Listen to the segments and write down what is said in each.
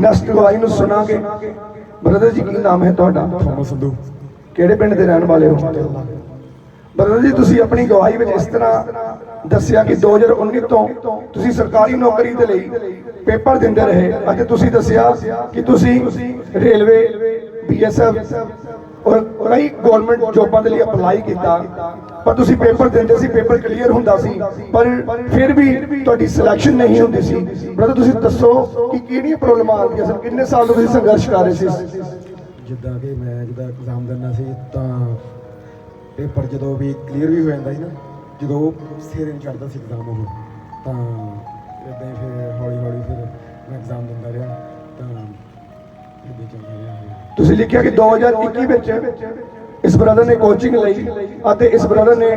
Next ਗਵਾਹੀ ਨੂੰ ਸੁਣਾਂਗੇ brother ਜੀ ਕੀ ਨਾਮ ਹੈ ਤੁਹਾਡਾ? ਥੋਮਸ ਸੰਧੂ। ਕਿਹੜੇ ਪਿੰਡ ਦੇ ਰਹਿਣ ਵਾਲੇ ਹੋ? ਬ੍ਰਦਰ ਜੀ ਤੁਸੀਂ ਆਪਣੀ ਗਵਾਹੀ ਵਿੱਚ ਇਸ ਤਰ੍ਹਾਂ ਦੱਸਿਆ ਕਿ 2019 ਤੋਂ ਤੁਸੀਂ ਸਰਕਾਰੀ ਨੌਕਰੀ ਦੇ ਲਈ ਪੇਪਰ ਦਿੰਦੇ ਰਹੇ। ਅਤੇ ਤੁਸੀਂ ਦੱਸਿਆ ਕਿ ਤੁਸੀਂ ਰੇਲਵੇ ਬੀਐਸਐਫ ਔਰ ਕਈ ਗਵਰਨਮੈਂਟ ਜੋਬਾਂ ਦੇ ਲਈ ਅਪਲਾਈ ਕੀਤਾ। ਪਰ ਤੁਸੀਂ ਪੇਪਰ ਦਿੰਦੇ ਸੀ ਪੇਪਰ ਕਲੀਅਰ ਹੁੰਦਾ ਸੀ। ਪਰ ਫਿਰ ਵੀ ਤੁਹਾਡੀ ਸਿਲੈਕਸ਼ਨ ਨਹੀਂ ਹੁੰਦੀ ਸੀ। ਬ੍ਰਦਰ ਤੁਸੀਂ ਦੱਸੋ ਕਿ ਕਿਹੜੀਆਂ ਪ੍ਰੋਬਲਮਾਂ ਆਉਂਦੀਆਂ ਸਨ? ਕਿੰਨੇ ਸਾਲ ਤੋਂ ਤੁਸੀਂ ਸੰਘਰਸ਼ ਕਰ ਰਹੇ ਸੀ? ਜਿੱਦਾਂ ਕਿ ਮੈਂ ਜਿੱਦਾਂ ਐਗਜ਼ਾਮ ਦਿੰਦਾ ਸੀ, ਤਾਂ ਪੇਪਰ ਜਦੋਂ ਵੀ ਕਲੀਅਰ ਵੀ ਹੋ ਜਾਂਦਾ ਸੀ ਨਾ, ਜਦੋਂ ਉਹ ਸਿਰੇ ਨਹੀਂ ਚੜਦਾ ਸੀ ਐਗਜ਼ਾਮ ਉਹ, ਤਾਂ ਇਦਾਂ ਹੀ ਫਿਰ ਹੌਲੀ ਹੌਲੀ ਫਿਰ ਮੈਂ ਐਗਜ਼ਾਮ ਦਿੰਦਾ ਰਿਹਾ। ਤੁਸੀਂ ਲਿਖਿਆ ਕਿ 2021 ਵਿੱਚ ਇਸ ਬ੍ਰਦਰ ਨੇ ਕੋਚਿੰਗ ਲਈ ਅਤੇ ਇਸ ਬ੍ਰਦਰ ਨੇ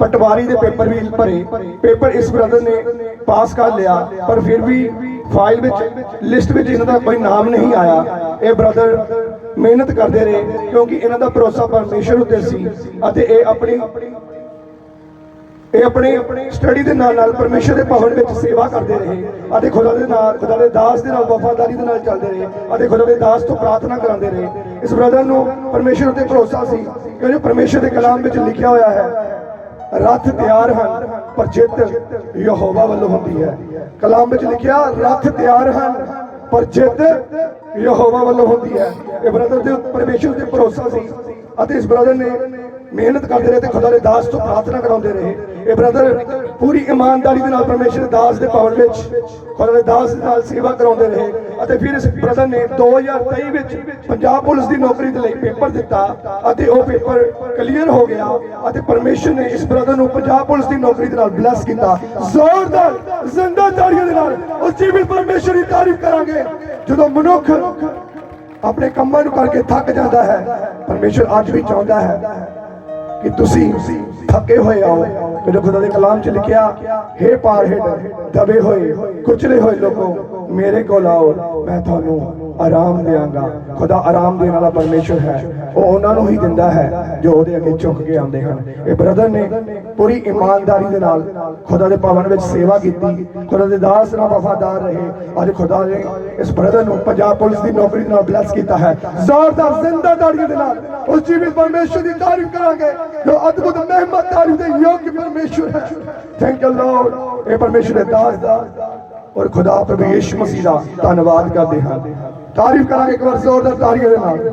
ਪਟਵਾਰੀ ਦੇ ਪੇਪਰ ਵੀ ਭਰੇ। ਪੇਪਰ ਇਸ ਬ੍ਰਦਰ ਨੇ ਪਾਸ ਕਰ ਲਿਆ, ਪਰ ਫਿਰ ਵੀ ਫਾਈਲ ਵਿੱਚ ਲਿਸਟ ਵਿੱਚ ਇਹਨਾਂ ਦਾ ਕੋਈ ਨਾਮ ਨਹੀਂ ਆਇਆ। ਇਹ ਬ੍ਰਦਰ ਮਿਹਨਤ ਕਰਦੇ ਰਹੇ ਕਿਉਂਕਿ ਇਹਨਾਂ ਦਾ ਭਰੋਸਾ ਪਰਮੇਸ਼ਰ ਉੱਤੇ ਸੀ ਅਤੇ ਇਹ ਆਪਣੀ ਇਹ ਆਪਣੀ ਸਟੱਡੀ ਦੇ ਨਾਲ ਨਾਲ ਪਰਮੇਸ਼ਰ ਦੇ ਭਵਨ ਵਿੱਚ ਸੇਵਾ ਕਰਦੇ ਰਹੇ। ਅਤੇ ਖੁਦਾ ਦੇ ਨਾਲ, ਖੁਦਾ ਦੇ ਦਾਸ ਦੇ ਨਾਲ, ਵਫਾਦਾਰੀ ਦੇ ਨਾਲ ਚੱਲਦੇ ਰਹੇ। ਅਤੇ ਖੁਦਾ ਦੇ ਦਾਸ ਤੋਂ ਪ੍ਰਾਰਥਨਾ ਕਰਾਉਂਦੇ ਰਹੇ। ਇਸ ਬ੍ਰਦਰ ਨੂੰ ਪਰਮੇਸ਼ਰ ਉੱਤੇ ਭਰੋਸਾ ਸੀ ਕਿਉਂਕਿ ਪਰਮੇਸ਼ਰ ਦੇ ਕਲਾਮ ਵਿੱਚ ਲਿਖਿਆ ਹੋਇਆ ਹੈ, ਰੱਥ ਤਿਆਰ ਹਨ, ਪਰ ਜਿੱਤ ਯਹੋਵਾ ਵੱਲੋਂ ਹੁੰਦੀ ਹੈ। ਕਲਾਮ ਵਿੱਚ ਲਿਖਿਆ, ਰੱਥ ਤਿਆਰ ਹਨ, ਪਰ ਜਿੱਤ ਯਹੋਵਾ ਵੱਲੋਂ ਹੁੰਦੀ ਹੈ। ਇਹ ਬ੍ਰਦਰ ਦੇ ਉੱਤੇ ਪਰਮੇਸ਼ਰ ਤੇ ਭਰੋਸਾ ਸੀ ਅਤੇ ਇਸ ਬ੍ਰਦਰ ਨੇ ਮਿਹਨਤ ਕਰਦੇ ਰਹੇ ਤੇ ਖੁਦਾ ਦੇ ਦਾਸ ਤੋਂ ਪ੍ਰਾਰਥਨਾ ਕਰਾਉਂਦੇ ਰਹੇ। ਇਹ ਬ੍ਰਦਰ ਪੂਰੀ ਇਮਾਨਦਾਰੀ ਦੇ ਨਾਲ ਪਰਮੇਸ਼ਰ ਦੇ ਦਾਸ ਦੇ ਭਵਨ ਵਿੱਚ ਖੁਦਾ ਦੇ ਦਾਸ ਦੇ ਨਾਲ ਸੇਵਾ ਕਰਾਉਂਦੇ ਰਹੇ ਅਤੇ ਫਿਰ ਇਸ ਬ੍ਰਦਰ ਨੇ 2023 ਵਿੱਚ ਪੰਜਾਬ ਪੁਲਿਸ ਦੀ ਨੌਕਰੀ ਦੇ ਲਈ ਪੇਪਰ ਦਿੱਤਾ ਅਤੇ ਉਹ ਪੇਪਰ ਕਲੀਅਰ ਹੋ ਗਿਆ ਅਤੇ ਪਰਮੇਸ਼ਰ ਨੇ ਇਸ ਬ੍ਰਦਰ ਨੂੰ ਪੰਜਾਬ ਪੁਲਿਸ ਦੀ ਨੌਕਰੀ ਦੇ ਨਾਲ ਬਲੈਸ ਕੀਤਾ। ਜ਼ੋਰਦਾਰ ਜ਼ਿੰਦਾ ਤਾੜੀਆਂ ਦੇ ਨਾਲ ਉਸ ਜੀਵਨ ਪਰਮੇਸ਼ਰ ਦੀ ਤਾਰੀਫ ਕਰਾਂਗੇ। ਜਦੋਂ ਮਨੁੱਖ ਆਪਣੇ ਕੰਮਾਂ ਨੂੰ ਕਰਕੇ ਥੱਕ ਜਾਂਦਾ ਹੈ ਪਰਮੇਸ਼ਰ ਅੱਜ ਵੀ ਚਾਹੁੰਦਾ ਹੈ ਕਿ ਤੁਸੀਂ ਥੱਕੇ ਹੋਏ ਆਓ। ਮੇਰੇ ਖੁਦਾ ਦੇ ਕਲਾਮ 'ਚ ਲਿਖਿਆ, ਹੈ ਪਾਰ ਦਬੇ ਹੋਏ, ਕੁਚਲੇ ਹੋਏ ਲੋਕੋ, ਮੇਰੇ ਕੋਲ ਆਓ, ਮੈਂ ਤੁਹਾਨੂੰ ਆਰਾਮ ਦੇਵਾਂਗਾ ਖੁਦਾ ਆਰਾਮ ਦੇਣ ਵਾਲਾ ਪਰਮੇਸ਼ਰ ਹੈ। ਉਹ ਉਹਨਾਂ ਨੂੰ ਹੀ ਦਿੰਦਾ ਹੈ, ਜੋ ਉਹਦੇ ਅੱਗੇ ਝੁਕ ਕੇ ਆਉਂਦੇ ਹਨ। ਇਹ ਬ੍ਰਦਰ ਨੇ ਪੂਰੀ ਇਮਾਨਦਾਰੀ ਦੇ ਨਾਲ ਖੁਦਾ ਦੇ ਭਵਨ ਵਿੱਚ ਸੇਵਾ ਕੀਤੀ। ਖੁਦਾ ਦੇ ਦਾਸ ਨਾਲ ਵਫਾਦਾਰ ਰਹੇ। ਅੱਜ ਖੁਦਾ ਨੇ ਇਸ ਬ੍ਰਦਰ ਨੂੰ ਪੰਜਾਬ ਪੁਲਿਸ ਦੀ ਨੌਕਰੀ ਨਾਲ ਬਲੈਸ ਕੀਤਾ ਹੈ। ਜ਼ੋਰਦਾਰ ਜ਼ਿੰਦਾ ਦੇ ਨਾਲ ਉਸ ਜੀਵਨ ਪਰਮੇਸ਼ਰ ਦੀ ਤਾਰੀਫ ਕਰਾਂਗੇ। ਜੋ ਅਦਭੁਤ ਮਹਿਮਤ ਤਾਰੀਫ ਦੇ ਯੋਗ ਪਰਮੇਸ਼ਰ ਹੈ। ਥੈਂਕ ਯੂ ਲਾਰਡ ਇਹ ਪਰਮੇਸ਼ਰ ਦੇ ਦਾਸ ਦਾ ਔਰ ਖੁਦਾ ਪ੍ਰਭੂ ਯਿਸੂ ਮਸੀਹ ਦਾ ਧੰਨਵਾਦ ਕਰਦੇ ਹਾਂ। ਤਾਰੀਫ ਕਰਾਂਗੇ ਇੱਕ ਵਾਰ ਜ਼ੋਰਦਾਰ ਤਾੜੀਆਂ ਦੇ ਨਾਲ।